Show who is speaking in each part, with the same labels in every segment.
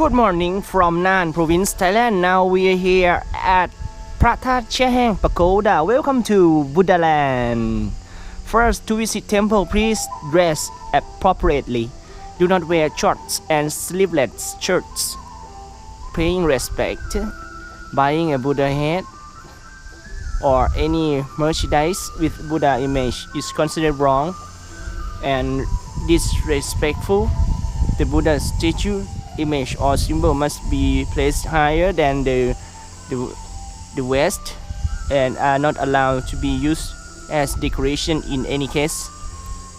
Speaker 1: Good morning from Nan province, Thailand. Now we are here at Prathat Cheheng Pagoda. Welcome to Buddha Land. First, to visit temple, please dress appropriately. Do not wear shorts and sleeveless shirts. Paying respect, buying a Buddha head or any merchandise with Buddha image is considered wrong and disrespectful. The Buddha statue, image, or symbol must be placed higher than the, the, the waist and are not allowed to be used as decoration in any case.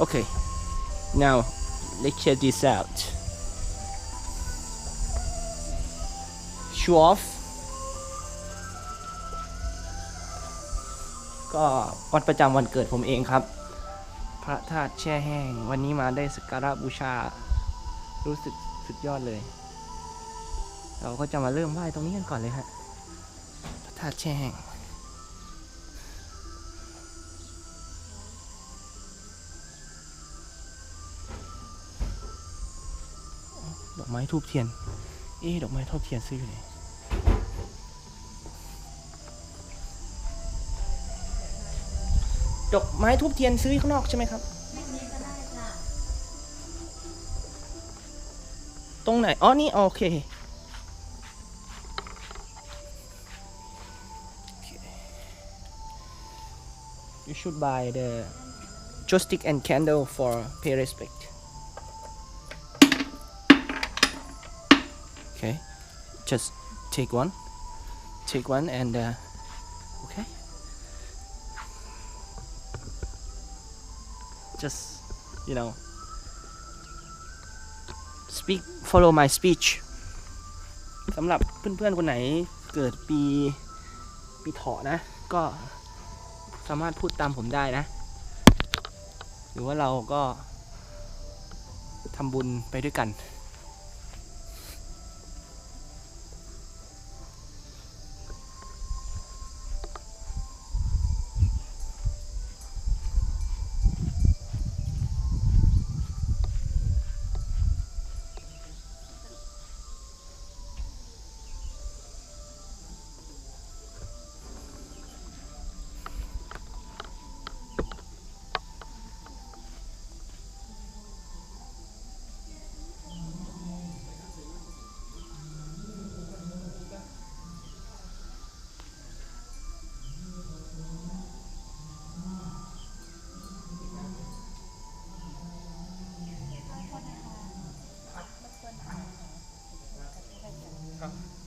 Speaker 1: Okay, now let's check this out. Show off ก็วันประจำวันเกิดผมเองครับ พระธาตุแช่แห้ง วันนี้มาได้สักการะบูชา รู้สึก สุดยอดเลย เราก็จะมาเริ่มไหว้ตรงนี้กันก่อนเลยฮะพระธาตุแช่แห้งดอกไม้ทูบเทียน เอ๊ดอกไม้ทูบเทียนซื้ออยู่ไหนดอกไม้ทูบเทียนซื้อข้างนอกใช่ไหมครับ ตรงไหน อ๋อ นี่ โอเค You should buy the joystick and candle for pay respect. Okay, just take one, take one, and uh, okay. Just you know, speak, follow my speech. สำหรับเพื่อนๆคนไหนเกิดปีปีเถาะนะ ก็สามารถพูดตามผมได้นะ หรือว่าเราก็ทำบุญไปด้วยกัน Так.